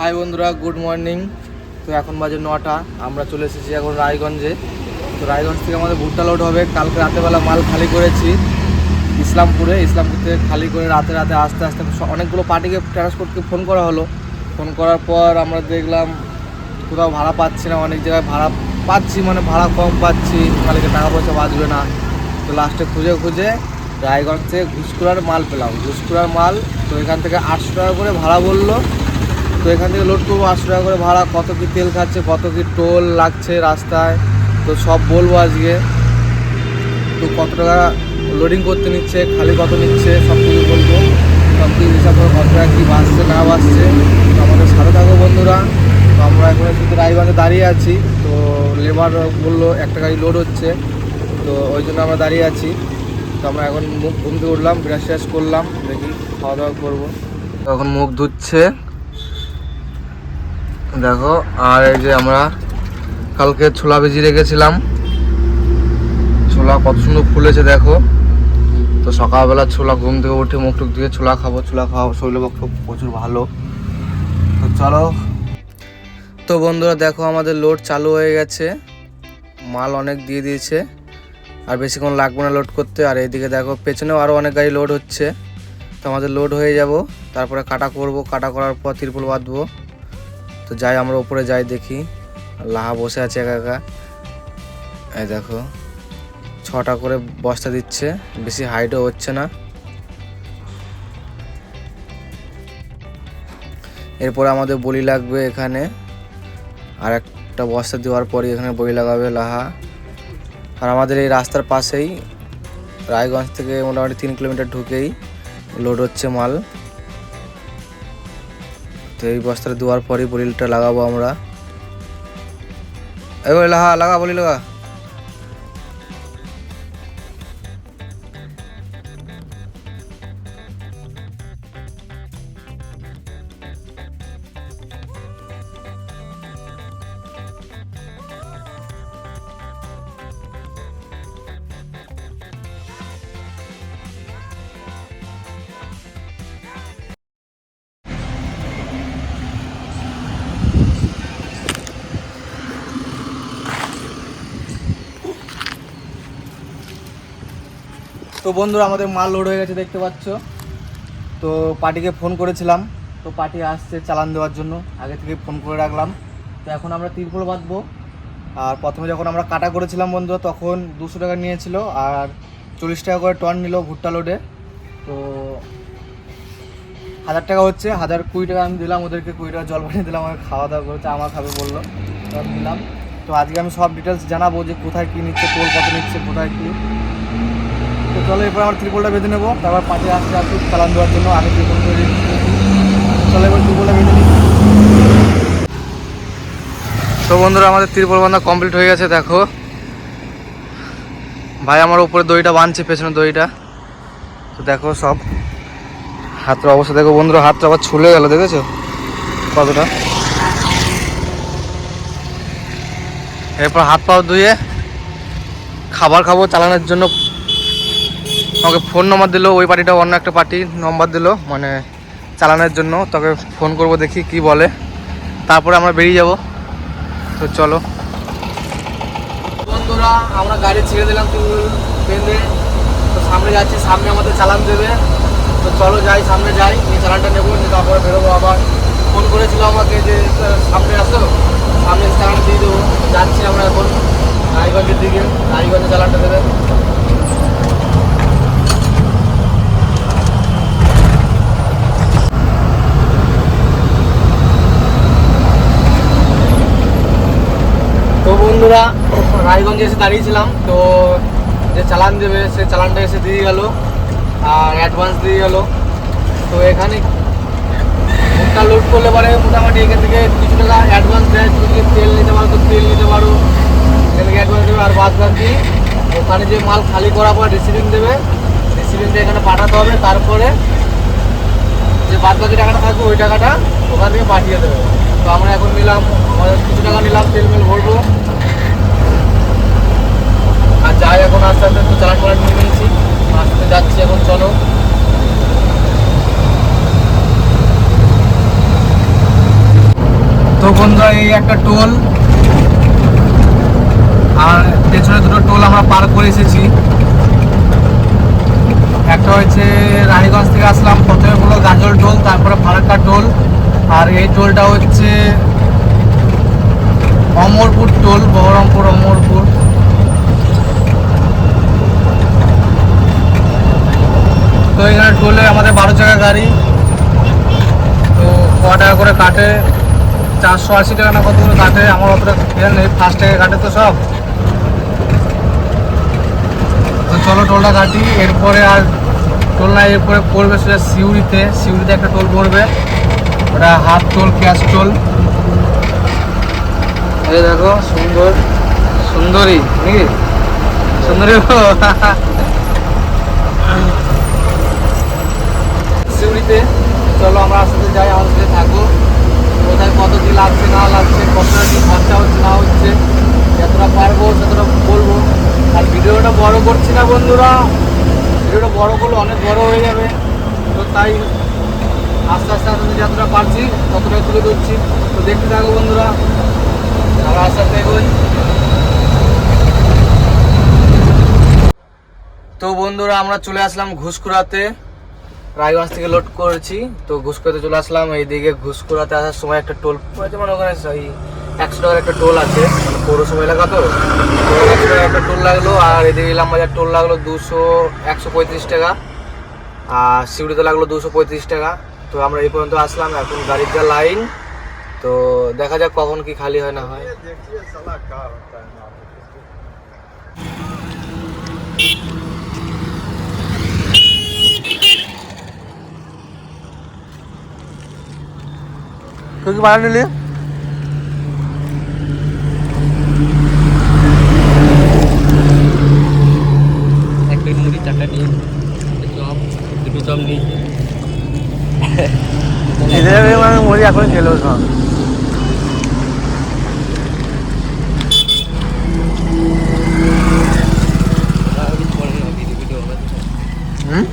High বন্ধুরা, good morning. তো এখন বাজে নটা, আমরা চলে এসেছি এখন রায়গঞ্জে। তো রায়গঞ্জ থেকে আমাদের ভুট্টা লোড হবে, কালকে রাতেবেলা মাল খালি করেছি ইসলামপুরে। ইসলামপুর থেকে খালি করে রাতে রাতে আস্তে আস্তে অনেকগুলো পার্টিকে ট্রান্সপোর্টকে ফোন করা হলো। ফোন করার পর আমরা দেখলাম কোথাও ভাড়া পাচ্ছি না, অনেক জায়গায় ভাড়া পাচ্ছি মানে ভাড়া কম পাচ্ছি, মালিকের টাকা পয়সা বাঁচবে না। তো লাস্টে খুঁজে খুঁজে রায়গঞ্জ থেকে ঘুষকুড়ার মাল পেলাম। ঘুষকুড়ার মাল তো এখান থেকে আটশো টাকা করে ভাড়া বলল। তো এখান থেকে লোড করব আটশো টাকা করে ভাড়া। কত কি তেল খাচ্ছে, কত কি টোল লাগছে রাস্তায়, তো সব বলব আজকে। তো কত টাকা লোডিং করতে নিচ্ছে, খালি কত নিচ্ছে, সব কিছু বলব। সব কিছু হিসাব করে কত টাকা কী বাঁচছে, না বাঁচছে। তো আমাদের সাথে থাকো বন্ধুরা। তো আমরা এখন শুধু রায়গঞ্জে দাঁড়িয়ে আছি। তো লেবার বলল একটা গাড়ি লোড হচ্ছে। তো ওই জন্য আমরা দাঁড়িয়ে আছি। তো আমরা এখন মুখ ঘুম থেকে উঠলাম, ব্রাশ করলাম, দেখি খাওয়া দাওয়া করব। এখন মুখ ধুচ্ছে। দেখো, আর এই যে আমরা কালকে ছোলা ভেজি রেখেছিলাম। ছোলা কত সুন্দর ফুলেছে, দেখো। তো সকালবেলা ছোলা ঘুম থেকে উঠে মুখ টুক দিয়ে ছোলা খাব, ছোলা খাওয়া শরীরের পক্ষে প্রচুর ভালো। তো চলো। তো বন্ধুরা, দেখো, আমাদের লোড চালু হয়ে গেছে। মাল অনেক দিয়ে দিয়েছে। আর বেশিক্ষণ লাগবে না লোড করতে। আর এইদিকে দেখো, পেছনেও আরও অনেক গাড়ি লোড হচ্ছে। তো আমাদের লোড হয়ে যাব। তারপরে কাটা করব। কাটা করার পর তিরপল বাঁধবো। তো যাই, আমরা উপরে যাই, দেখি। লাহা বসে আছে একা একা। এই দেখো, ছটা করে বস্তা দিচ্ছে। বেশি হাইটও হচ্ছে না। এরপরে আমাদের বলি লাগবে এখানে। আর একটা বস্তা দেওয়ার পরই এখানে বলি লাগাবে লাহা। আর আমাদের এই রাস্তার পাশেই রায়গঞ্জ থেকে মোটামুটি তিন কিলোমিটার ঢুকেই লোড হচ্ছে মাল। তো এই বস্তাটা দেওয়ার পরই বলিলটা লাগাবো আমরা। এবার লাগা লাগা বলি লাগা তো বন্ধুরা, আমাদের মাল লোড হয়ে গেছে, দেখতে পাচ্ছ। তো পার্টিকে ফোন করেছিলাম, তো পার্টি আসছে চালান দেওয়ার জন্য, আগে থেকে ফোন করে রাখলাম। তো এখন আমরা তিরপল বাঁধবো। আর প্রথমে যখন আমরা কাটা করেছিলাম বন্ধুরা, তখন দুশো টাকা নিয়েছিল আর চল্লিশ টাকা করে টন নিল ভুট্টা লোডে তো হাজার টাকা হচ্ছে, হাজার কুড়ি টাকা আমি দিলাম ওদেরকে, কুড়ি টাকা জল পাঠিয়ে দিলাম, আমাকে খাওয়া দাওয়া করেছে, আমার খাবে বলল দিলাম। তো আজকে আমি সব ডিটেলস জানাব যে কোথায় কী নিচ্ছে, টোল কত নিচ্ছে, কোথায় কী। চলো, এরপর আমরা ত্রিপলটা বেঁধে নেব। তারপর পাঁচে আসতে আসুক চালান দেওয়ার জন্য আমি ত্রিপল তৈরি চলো এবার ত্রিপলটা বেঁধে নিই। তো বন্ধুরা, আমাদের ত্রিপল বান্ধা কমপ্লিট হয়ে গেছে, দেখো। ভাই, আমার উপরে দড়িটা বাঁধছে পেছনে দড়িটা। তো দেখো সব। হাতের অবস্থা দেখো বন্ধুরা, হাতটা আবার ছুলে গেল, দেখেছ? কতটা? এরপর হাত পাও ধুয়ে খাবার খাব চালানোর জন্য। আমাকে ফোন নম্বর দিলো, ওই পার্টিটা অন্য একটা পার্টি নম্বর দিলো মানে চালানোর জন্য। তোকে ফোন করব দেখি কি বলে। তারপরে আমরা বেরিয়ে যাব। তো চলো। বন্ধুরা, আমরা গাড়ি ছেড়ে দিলাম বেঁধে। তো সামনে যাচ্ছি, সামনে আমাদের চালান দেবে। তো চলো যাই, সামনে যাই। এই চালানটা নেব, নিয়ে তারপরে বেরোবো আবার। ফোন করেছিল আমাকে যে সামনে আসো। সামনে চালান দিয়ে দেবো। যাচ্ছি আমরা এখন, রায়গঞ্জের দিকে। রায়গঞ্জে চালানটা দেবে তো বন্ধুরা রায়গঞ্জে এসে দাঁড়িয়েছিলাম, তো যে চালান দেবে সে চালানটা এসে দিয়ে গেল আর অ্যাডভান্স দিয়ে গেল। তো এখানে ভুট্টা লোড করলে পরে মোটামুটি এখান থেকে কিছু টাকা অ্যাডভান্স দেয়, তুমি তেল নিতে পারো তো তেল নিতে পারো। এখান থেকে অ্যাডভান্স দেবে আর বাদ বাকি ওখানে যে মাল খালি করার পর রিসিভিং দেবে রিসিভিং দিয়ে এখানে পাঠাতে হবে, তারপরে যে বাদ বাকি টাকাটা থাকবে ওই টাকাটা ওখান থেকে পাঠিয়ে দেবে। তো আমরা এখন নিলাম, আমাদের কিছু টাকা নিলাম তেল মেল ভরবো। যাই, এখন আস্তে আস্তে একটু চালান করার নিয়ে নিয়েছি। আস্তে যাচ্ছি এখন, চলো। তো বন্ধুরা, এই একটা টোল। আর পেছনে দুটো টোল আমরা পার করে এসেছি। একটা হয়েছে রানীগঞ্জ থেকে আসলাম, প্রথমে হলো গাজল টোল, তারপরে ফারাক্কা টোল। আর এই টোলটা হচ্ছে অমরপুর টোল, বহরমপুর অমরপুর। তো এখানে টোলে আমাদের বারো চাকা গাড়ি। তো ক টাকা করে কাটে, চারশো আশি টাকা না কত করে কাটে, আমার অতটা খেয়াল নেই ফার্স্ট টাকা কাটে তো সব। তো চলো টোলটা কাটি, এরপরে আর টোল না এরপরে পড়বে সেটা সিউড়িতে সিউড়িতে একটা টোল পড়বে। ওটা হাফ টোল ক্যাশ টোল। এই দেখো, সুন্দর, সুন্দরী, নাকি? সুন্দরী গো। চলো আমরা আসতে যাই আমার সাথে থাকো। কোথায় কত কি লাগছে, না লাগছে কতটা কি খরচা হচ্ছে, না হচ্ছে, যতটা পারব, ততটা বলব। আর ভিডিওটা বড় করছি না বন্ধুরা। ভিডিওটা বড় করলে অনেক বড় হয়ে যাবে। তো তাই আস্তে আস্তে আস্তে যতটা পারছি ততটা তুলে ধরছি। তো দেখতে থাকো বন্ধুরা। আমরা আস্তে আস্তে এগোই। তো বন্ধুরা, আমরা চলে আসলাম ঘুষকুড়াতে রায়গঞ্জ থেকে লোড করেছি, তো ঘুষকুড়াতে চলে আসলাম, এইদিকে ঘুষকুড়াতে আসার সময় একটা টোল পড়েছে মানে ওখানে ওই একশো টাকার একটা টোল আছে মানে পৌরসভা এলাকা তো একশো টাকার একটা টোল লাগল, আর এদিকে ইলাম বাজার টোল লাগল দুশো একশো পঁয়ত্রিশ টাকা, আর সিউড়িতে লাগল দুশো পঁয়ত্রিশ টাকা, তো আমরা এই পর্যন্ত আসলাম, এখন গাড়ির যা লাইন তো দেখা যাক কখন কি খালি হয় না হয়। তুই কি ভাড়া নিলি এক প্লেট মুড়ি চারটা ডিম চপ দুটো চপ নিয়েছি এদের মানে মুড়ি এখন খেলো সব হুম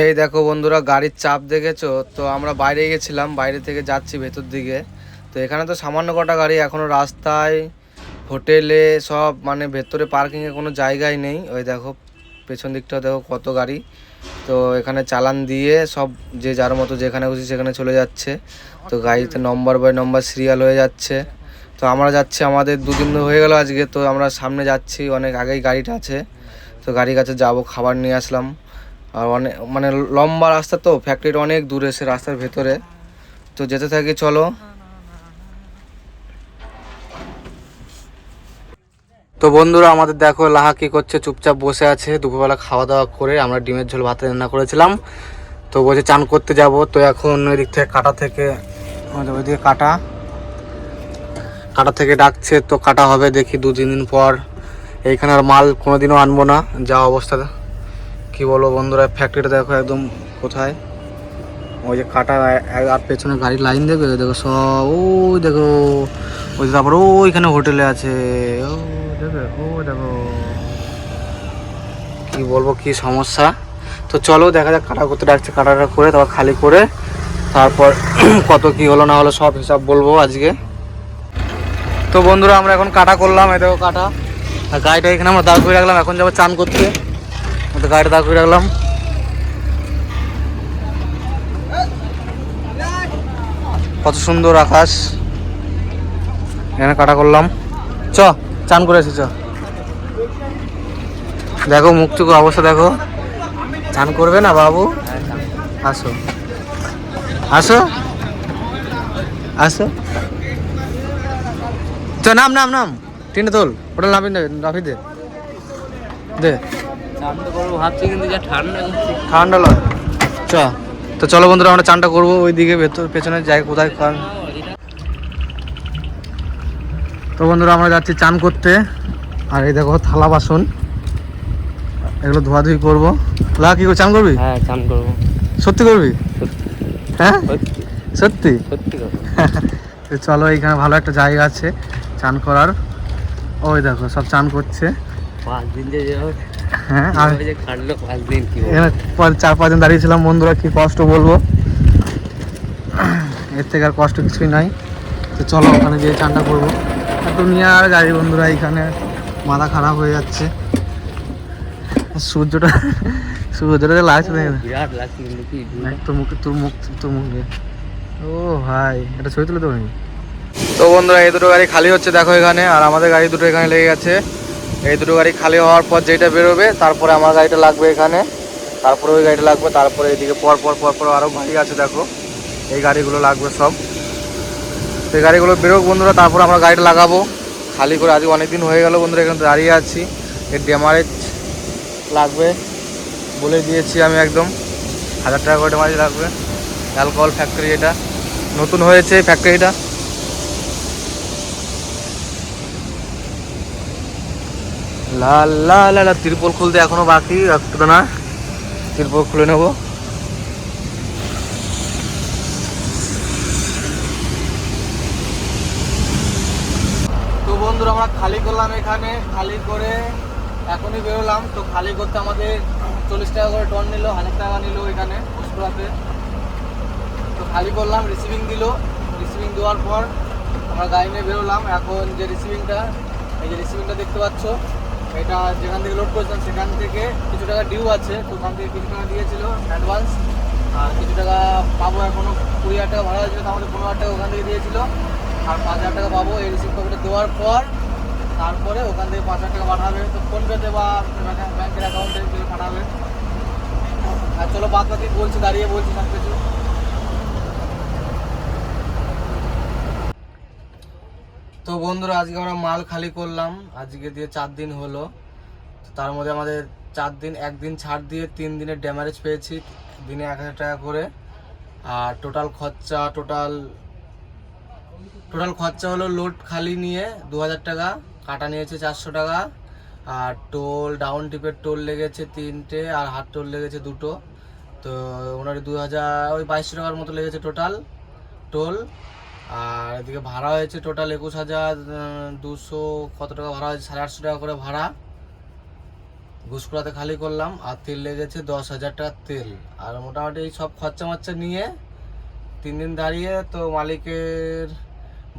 এই দেখো বন্ধুরা, গাড়ির চাপ দেখেছ? তো আমরা বাইরে গেছিলাম, বাইরে থেকে যাচ্ছি ভেতর দিকে। তো এখানে তো সামান্য কটা গাড়ি, এখনও রাস্তায়, হোটেলে সব মানে ভেতরে পার্কিংয়ে কোনো জায়গাই নেই। ওই দেখো, পেছন দিকটা দেখো কত গাড়ি। তো এখানে চালান দিয়ে সব, যে যার মতো যেখানে খুশি সেখানে চলে যাচ্ছে। তো গাড়িতে নম্বর বাই নম্বর সিরিয়াল হয়ে যাচ্ছে। তো আমরা যাচ্ছি, আমাদের দুদিন হয়ে গেল আজকে। তো আমরা সামনে যাচ্ছি, অনেক আগেই গাড়িটা আছে। তো গাড়ির কাছে যাব, খাবার নিয়ে আসলাম। আর অনেক মানে লম্বা রাস্তা তো ফ্যাক্টরিটা অনেক দূরে, সে রাস্তার ভেতরে। তো যেতে থাকি, চলো। তো বন্ধুরা, আমাদের দেখো লাহা কি করছে, চুপচাপ বসে আছে। দুপুরবেলা খাওয়া দাওয়া করে আমরা ডিমের ঝোল ভাতে রান্না করেছিলাম। তো বলছে চান করতে যাব। তো এখন ওই দিক থেকে কাটা থেকে আমাদের ওইদিকে কাটা। কাটা থেকে ডাকছে, তো কাটা হবে দেখি দু তিন দিন পর। এইখানে আর মাল কোনোদিনও আনব না, যা অবস্থা। কি বলব বন্ধুরা ফ্যাক্টরিটা দেখো একদম কোথায়? ওই যে কাটা আর পেছনে গাড়ির লাইন দেখবে? দেখো সব, ওই দেখো, ওই যে তারপর ওইখানে হোটেলে আছে। ও দেখো ও দেখো। কি বলব, কি সমস্যা? তো চলো দেখা যাক কাটা করতে ডাকছে, কাটাটা করে, তারপর খালি করে, তারপর কত কি হলো না হলো সব হিসাব বলব আজকে। তো বন্ধুরা, আমরা এখন কাটা করলাম এটাও কাটা। আর গাড়িটা এখানে আমরা দাঁড় করে রাখলাম, এখন যাব চান করতে। তো গাড়িটা দাঁড় করে রাখলাম। কত সুন্দর আকাশ। এখানে কাটা করলাম। চ, চান করে আসি চ। দেখো মুখটুকু অবস্থা দেখো। চান করবে না বাবু? আসো। আসো। আসো। চ, নাম নাম নাম। টিনে তোল। ওটা নাবি দে। দে। ঠান্ডা চ। তো চলো বন্ধুরা আমরা চানটা করব ওই দিকে ভেতর পেছনে যাই কোথায় কার তো বন্ধুরা আমরা যাচ্ছি চান করতে। আর এই দেখো থালা বাসন। এগুলো ধোয়াধুয়ি করব। লা কি করে চান করবি? হ্যাঁ চান করব। সত্যি করবি? হ্যাঁ? সত্যি। সত্যি? চলো এইখানে ভালো একটা জায়গা আছে চান করার। ওই দেখো সব চান করছে। পাঁচ দিন যে হ্যাঁ আর? চার পাঁচজন দাঁড়িয়েছিলাম। বন্ধুরা কি কষ্ট বলব? এর থেকে আর কষ্ট কিছুই নাই। তো চলো ওখানে গিয়ে চানটা করব। আর দুনিয়ার গাড়ি বন্ধুরা এখানে মাথা খারাপ হয়ে যাচ্ছে। সূর্যটা সূর্যটা যে লাগছে তোর মুখে তোর মুখ তোর মুখ ও ভাই এটা ছবি তুলে দেবো তো বন্ধুরা এই দুটো গাড়ি খালি হচ্ছে দেখো এখানে। আর আমাদের গাড়ি দুটো এখানে লেগে গেছে। এই দুটো গাড়ি খালি হওয়ার পর যেটা বেরোবে, তারপরে আমার গাড়িটা লাগবে এখানে। তারপরে ওই গাড়িটা লাগবে, তারপরে এদিকে পর পর পর পর আরও গাড়ি আছে, দেখো। এই গাড়িগুলো লাগবে সব। এই গাড়িগুলো বেরোক বন্ধুরা, তারপর আমরা গাড়িটা লাগাবো। খালি করে আজকে অনেক দিন হয়ে গেল বন্ধুরা, এখানে দাঁড়িয়ে আছি। এর ড্যামারেজ লাগবে বলে দিয়েছি আমি একদম। হাজার টাকা করে ড্যামারেজ লাগবে। অ্যালকোহল ফ্যাক্টরি এটা। নতুন হয়েছে ফ্যাক্টরিটা লাল তিরপল খুলতে এখনও বাকি একটু না। তিরপল খুলে নেব। তো বন্ধুরা, আমরা খালি করলাম এখানে, খালি করে এখনই বেরোলাম। তো খালি করতে আমাদের চল্লিশ টাকা করে টন নিল, হাজার টাকা নিল এখানে, পুষ্করাতে। তো খালি করলাম রিসিভিং দিল। রিসিভিং দেওয়ার পর আমরা গাড়ি নিয়ে বেরোলাম। এখন যে রিসিভিংটা এই যে রিসিভিংটা দেখতে পাচ্ছ এটা যেখান থেকে লোড করেছিলাম, সেখান থেকে কিছু টাকা ডিউ আছে। তো ওখান থেকে কিছু টাকা দিয়েছিল অ্যাডভান্স আর কিছু টাকা পাবো এখনও। কুড়ি হাজার টাকা ভাড়া হয়েছিল তাহলে পনেরো হাজার টাকা ওখান থেকে দিয়েছিল। আর পাঁচ হাজার টাকা পাবো এই রিসিভ কপিটা দেওয়ার পর, তারপরে ওখান থেকে পাঁচ হাজার টাকা পাঠাবে। তো ফোনপেতে বা ব্যাংকের অ্যাকাউন্টে পাঠাবে। আর চলো বাদ বাকি বলছি, দাঁড়িয়ে বলছি সব কিছু তো বন্ধুরা, আজকে আমরা মাল খালি করলাম। আজকে দিয়ে চার দিন হলো। তার মধ্যে আমাদের চার দিন একদিন ছাড় দিয়ে তিন দিনের ড্যামারেজ পেয়েছি, দিনে এক হাজার টাকা করে। আর টোটাল খরচা টোটাল টোটাল খরচা হলো লোড খালি নিয়ে দু হাজার টাকা, কাটা নিয়েছে চারশো টাকা। আর টোল ডাউন টিপের টোল লেগেছে তিনটে, আর হাত টোল লেগেছে দুটো। তো ওনার দু হাজার, ওই বাইশশো টাকার মতো লেগেছে টোটাল টোল আর এদিকে ভাড়া হয়েছে টোটাল একুশ হাজার দুশো কত টাকা ভাড়া হয়েছে? সাড়ে আটশো টাকা করে ভাড়া। ঘুষকুড়াতে খালি করলাম, আর তেল লেগেছে দশ হাজার টাকার তেল। আর মোটামুটি সব খরচা মরচা নিয়ে তিন দিন দাঁড়িয়ে তো মালিকের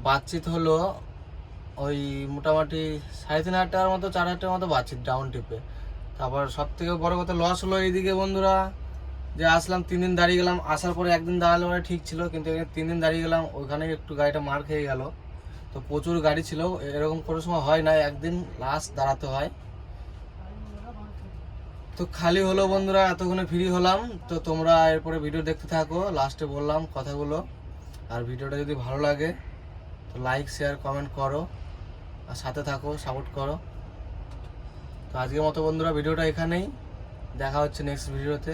বাতচিত হলো, ওই মোটামুটি সাড়ে তিন হাজার টাকার মতো, চার হাজার টাকার মতো বাতচিত ডাউন টিপে তারপর সব থেকে বড় কথা লস হলো এইদিকে বন্ধুরা। যে আসলাম, তিন দিন দাঁড়িয়ে গেলাম। আসার পরে একদিন দাঁড়ালে পরে ঠিক ছিল, কিন্তু তিন দিন দাঁড়িয়ে গেলাম ওখানে একটু গাড়িটা মার খেয়ে গেল। তো প্রচুর গাড়ি ছিল এরকম কোনো সময় হয় না, একদিন লাস্ট দাঁড়াতে হয়। তো খালি হলো বন্ধুরা, এতক্ষণে ফ্রি হলাম। তো তোমরা এরপরে ভিডিও দেখতে থাকো লাস্টে বললাম কথাগুলো। আর ভিডিওটা যদি ভালো লাগে, তো লাইক শেয়ার কমেন্ট করো। আর সাথে থাকো সাপোর্ট করো। তো আজকের মতো বন্ধুরা, ভিডিওটা এখানেই। দেখা হচ্ছে নেক্সট ভিডিওতে